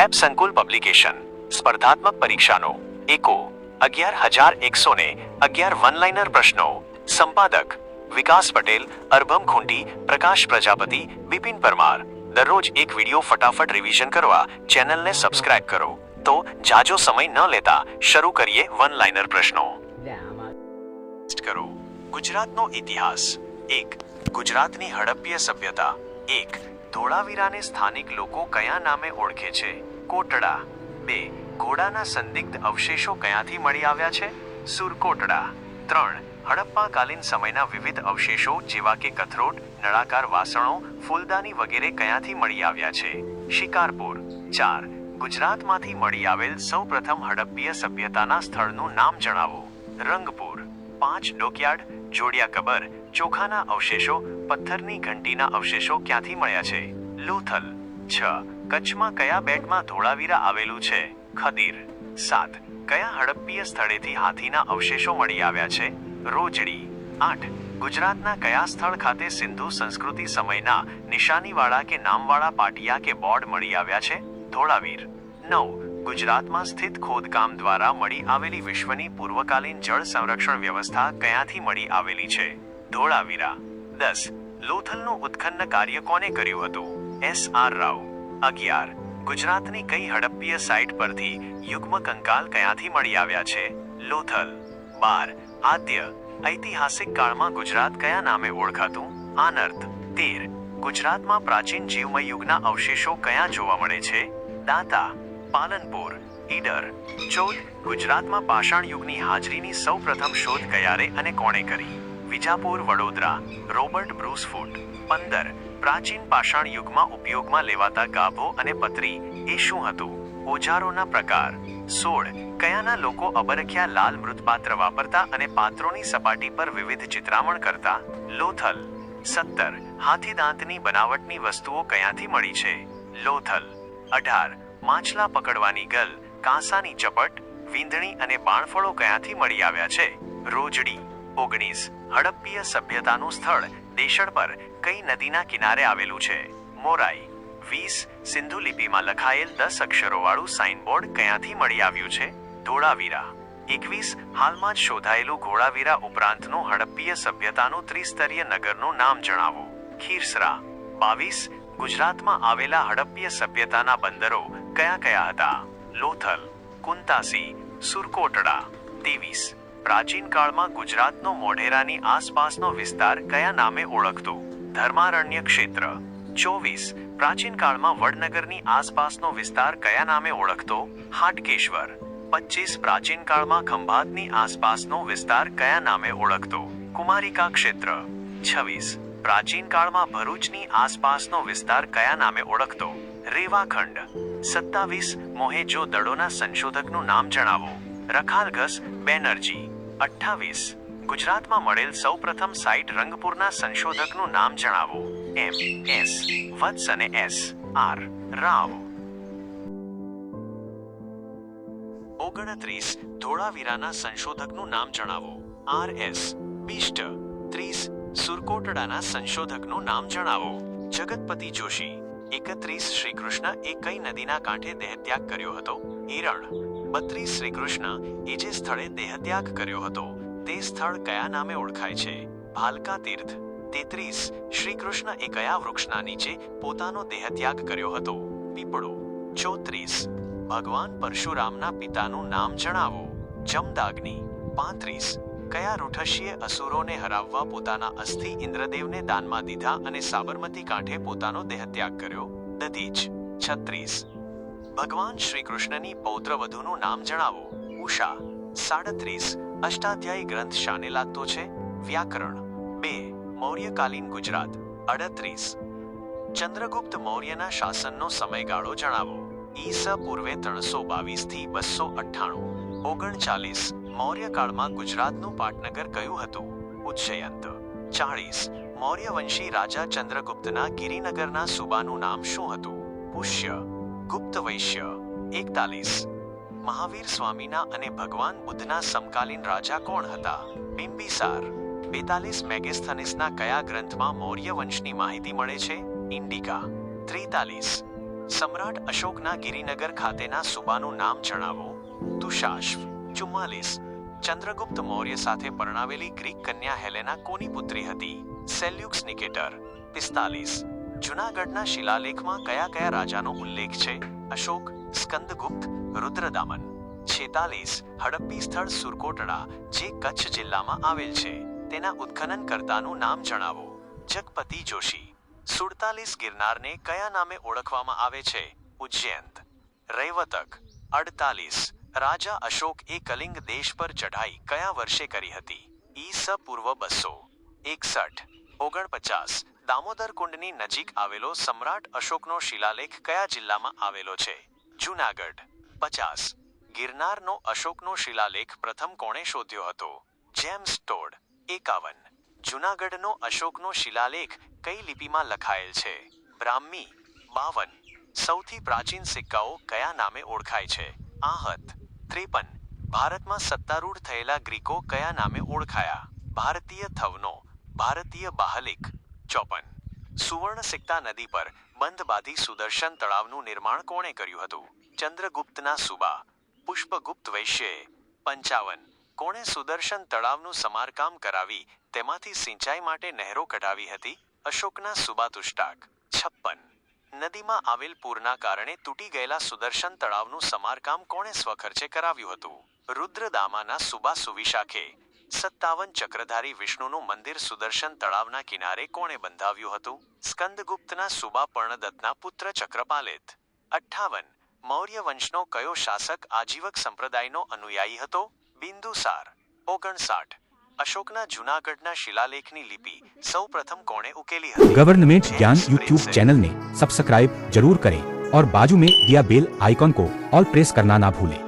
Web સંકુલ publication સ્પર્ધાત્મક પરીક્ષાનો એકો અગિયાર હજાર એકસો ને અગિયાર વનલાઇનર પ્રશ્નો સંપાદક વિકાસ પટેલ અરબમ ખુંટી પ્રકાશ પ્રજાપતિ બિપિન પરમાર દરરોજ એક વિડિયો ફટાફટ રિવિઝન કરવા ચેનલને સબસ્ક્રાઇબ કરો તો જાજો સમય ન લેતા શરૂ કરીએ વન લાઇનર પ્રશ્નો ટેસ્ટ કરો ગુજરાતનો ઇતિહાસ એક ગુજરાતની હડપ્પીય સભ્યતા એક ધોળાવીરાને સ્થાનિક લોકો કયા નામે ઓળખે છે? કોટડા. બે. ઘોડાના સંદિગ્ધ અવશેષો ક્યાંથી મળી આવ્યા છે? સુરકોટડા ત્રણ. હડપ્પાકાલીન સમયના વિવિધ અવશેષો જેવા કે કથરોટ, નળાકાર વાસણો, ફૂલદાની વગેરે ક્યાંથી મળી આવ્યા છે? શિકારપુર. ચાર. ગુજરાતમાંથી મળી આવેલ સૌપ્રથમ હડપ્પીય સભ્યતાના સ્થળનું નામ જણાવો. રંગપુર. પાંચ. ડોકયાર્ડ. જોડિયા કબર ચોખાના અવશેષો, પથ્થરની ઘંટીના અવશેષો ક્યાંથી મળ્યા છે? લોથલ, છ. કચ્છમાં કયા બેટમાં ધોળાવીરા આવેલું છે? ખદીર, સાત. કયા હડપ્પીય સ્થળેથી હાથીના અવશેષો મળી આવ્યા છે? રોજડી, આઠ. ગુજરાતના કયા સ્થળ ખાતે સિંધુ સંસ્કૃતિ સમયના નિશાનીવાળા કે નામવાળા પાટિયા કે બોર્ડ મળી આવ્યા છે? ધોળાવીર, નવ. ગુજરાતમાં સ્થિત ખોદકામ દ્વારા મળી આવેલી વિશ્વની પૂર્વકાલીન જળ સંરક્ષણ વ્યવસ્થા ક્યાંથી મળી આવેલી છે? ધોળાવીરા. દસ, લોથલનું ઉત્ખનન કાર્ય કોને કર્યું હતું? S R Rao. અગિયાર, ગુજરાતની કઈ હડપ્પીય સાઇટ પરથી યુગ્મ કંકાલ ક્યાંથી મળી આવ્યા છે? લોથલ. બાર, આદ્ય, ઐતિહાસિક કાળમાં ગુજરાત કયા નામે ઓળખાતું? આનર્થ તેર, ગુજરાતમાં પ્રાચીન જીવમય યુગના અવશેષો ક્યાં જોવા મળે છે? દાંતા, પાલનપુર. ઈડર. ચૌદ ગુજરાતમાં પાષાણ યુગની હાજરીની સૌપ્રથમ શોધ કયારે અને કોણે કરી? વિજાપુર, વડોદરા રોબર્ટ બ્રુસફૂટ પંદર, પ્રાચીન પાષાણ યુગમાં ઉપયોગમાં લેવાતા ગાભો અને પતરી એ શું હતું? ઓજારોના પ્રકાર. સોળ. કયાના લોકો અબરખ્યા લાલ મૃતપાત્ર વાપરતા અને પાત્રોની સપાટી પર વિવિધ ચિત્રામણ કરતા? લોથલ. સત્તર. હાથીદાંતની બનાવટની વસ્તુઓ ક્યાંથી મળી છે? લોથલ. અઢાર. માછલા પકડવાની ગલ, કાંસાની ચપટ, વીંધણી અને બાણફળો ક્યાંથી મળી આવ્યા છે? રોજડી. ઓગણીસ હડપ્પીય સભ્યતાનું સ્થળ દેશળ પર કઈ નદીના કિનારે આવેલું છે? મોરાઈ વીસ સિંધુ લિપિમાં લખાયેલ દસ અક્ષરોવાળું સાઇનબોર્ડ ક્યાંથી મળી આવ્યું છે? ધોળાવીરા એકવીસ હાલમાં જ શોધાયેલું ઘોડાવીરા ઉપરાંતનું હડપ્પીય સભ્યતાનું ત્રિસ્તરીય નગરનું નામ જણાવો. ખીરસરા બાવીસ ગુજરાતમાં આવેલા હડપ્પીય સભ્યતાના બંદરો કયા કયા હતા? લોથલ, કુંતાસી, સુરકોટડા, ત્રેવીસ પ્રાચીન કાળમાં ગુજરાતનો મોઢેરાની આસપાસનો વિસ્તાર કયા નામે ઓળખતો? ધર્મારણ્ય ક્ષેત્ર. ચોવીસ. પ્રાચીન કાળમાં વડનગરની આસપાસનો વિસ્તાર કયા નામે ઓળખતો? હાટકેશ્વર. પચીસ પ્રાચીન કાળમાં ખંભાતની આસપાસનો વિસ્તાર કયા નામે ઓળખતો? કુમારિકા ક્ષેત્ર. છવ્વીસ. પ્રાચીન કાળમાં ભરૂચની આસપાસનો વિસ્તાર કયા નામે ઓળખતો? રેવાખંડ. સત્તાવીસ. મોહેજો દડોના સંશોધકનું નામ જણાવો. રખાલગસ બેનર્જી. અઠ્ઠાવીસ. ગુજરાતમાં મળેલ સૌપ્રથમ સાઇટ રંગપુરના સંશોધકનું નામ જણાવો. એમ, એસ, વત્સ અને એસ, આર રાવ ઓગણત્રીસ ધોળાવીરાના સંશોધકનું નામ જણાવો. R, S, Bisht. ત્રીસ સુરકોટડાના સંશોધકનું નામ જણાવો. જગતપતિ જોશી. એકત્રીસ શ્રીકૃષ્ણ એ કઈ નદીના કાંઠે દેહત્યાગ કર્યો હતો? હિરણ. બત્રીસ શ્રી કૃષ્ણ એ જે સ્થળે દેહત્યાગ કર્યો હતો, તે સ્થળ કયા નામે ઓળખાય છે? ભાલકા તીર્થ. તેત્રીસ, શ્રી કૃષ્ણ એ કયા વૃક્ષના નીચે પોતાનો દેહત્યાગ કર્યો હતો? પીપળો. ચોત્રીસ, ભગવાન પરશુરામના પિતાનું નામ જણાવો. જમદાગ્નિ. પાંત્રીસ, કયા રૂઠશીએ અસુરોને હરાવવા પોતાના અસ્થિ ઇન્દ્રદેવને દાનમાં દીધા અને સાબરમતી કાંઠે પોતાનો દેહત્યાગ કર્યો? દધીચ. છત્રીસ ભગવાન શ્રી કૃષ્ણની પૌત્રવધુનું નામ જણાવો. ઉષા, સાડત્રીસ, અષ્ટાધ્યાયી ગ્રંથ શાને લાગતો છે? વ્યાકરણ, બે, મૌર્યકાલીન ગુજરાત, અડત્રીસ. ચંદ્રગુપ્ત મૌર્યના શાસનનો સમયગાળો જણાવો. ઈસ પૂર્વે ત્રણસો બાવીસથી બસો અઠ્ઠાણું. ઓગણચાલીસ, મૌર્યકાળમાં ગુજરાતનું પાટનગર કયું હતું? ઉજ્જયંત. ચાળીસ, મૌર્યવંશી રાજા ચંદ્રગુપ્તના ગિરિનગરના સુબાનું નામ શું હતું? પુષ્ય. ગુપ્ત વૈશ્ય. એકતાલીસ. મહાવીર સ્વામીના અને ભગવાન બુદ્ધના સમકાલીન રાજા કોણ હતા? બિંબિસાર. બેતાલીસ મેગેસ્થનિસના કયા ગ્રંથમાં મૌર્ય વંશની માહિતી મળે છે? ઇન્ડિકા. ત્રેતાલીસ. સમ્રાટ અશોકના ગિરિનગર ખાતેના સુબાનું નામ જણાવો. તુષાશ્વ ચુમ્માલીસ. ચંદ્રગુપ્ત મૌર્ય સાથે પરણાવેલી ગ્રીક કન્યા હેલેના કોની પુત્રી હતી? સેલ્યુક્સ નિકેટર. પિસ્તાલીસ. જુનાગઢના શિલાલેખમાં કયા કયા રાજાનો ઉલ્લેખ છે? અશોક, સ્કંદગુપ્ત, રુદ્રદામન, છેતાલીસ, હડપ્પી સ્થળ સુરકોટડા, જે કચ્છ જિલ્લામાં આવેલ છે. તેના ઉત્ખનનકર્તાનું નામ જણાવો. જગપતિ જોશી. સુડતાલીસ ગિરનારને કયા નામે ઓળખવામાં આવે છે? ઉજ્જૈંત રૈવતક. અડતાલીસ. રાજા અશોક એ કલિંગ દેશ પર ચઢાઈ કયા વર્ષે કરી હતી? ઈસ પૂર્વ બસો. એકસઠ. ઓગણપચાસ. દામોદર કુંડની નજીક આવેલો સમ્રાટ અશોકનો શિલાલેખ કયા જિલ્લામાં આવેલો છે? જૂનાગઢ. પચાસ. ગિરનારનો અશોકનો શિલાલેખ પ્રથમ કોણે શોધ્યો હતો? James Tod. એકાવન. જૂનાગઢનો અશોકનો શિલાલેખ કઈ લિપિમાં લખાયેલ છે? બ્રાહ્મી. બાવન. સૌથી પ્રાચીન સિક્કાઓ કયા નામે ઓળખાય છે? આહત. ત્રેપન. ભારતમાં સત્તારૂઢ થયેલા ગ્રીકો કયા નામે ઓળખાયા? ભારતીય થવનો. ભારતીય બાહલિક. ચોપન. સુવર્ણ સિક્તા નદી પર બંધ બાંધી સુદર્શન તળાવનું નિર્માણ કોણે કર્યું હતું? ચંદ્રગુપ્તના સુબા. પુષ્પગુપ્ત વૈશ્યે. પંચાવન. કોણે સુદર્શન તળાવનું સમારકામ કરાવી તેમાંથી સિંચાઈ માટે નહેરો કઢાવી હતી? અશોકના સુબા તુષ્ટાક. છપ્પન. નદીમાં આવેલ પૂરના કારણે તૂટી ગયેલા સુદર્શન તળાવનું સમારકામ કોણે સ્વખર્ચે કરાવ્યું હતું? રુદ્રદામાના સુબા સુવિશાખે. સત્તાવન ચક્રધારી વિષ્ણુનું મંદિર સુદર્શન તળાવના કિનારે કોણે બંધાવ્યું હતું સ્કંદગુપ્તના સુબા પર્ણદત્તના પુત્ર ચક્રપાલિત અઠ્ઠાવન મૌર્ય વંશનો કયો શાસક આજીવક સંપ્રદાયનો અનુયાયી હતો બિંદુસાર ઓગણસાઠ અશોકના જૂનાગઢના શિલાલેખની લિપિ સૌ પ્રથમ કોણે ઉકેલી હતી गवर्नमेंट ज्ञान जेम्स यूट्यूब प्रिंसेप। चैनल ने सब्सक्राइब जरूर करें और बाजू में दिया बेल आइकॉन को ऑल प्रेस करना ना भूलें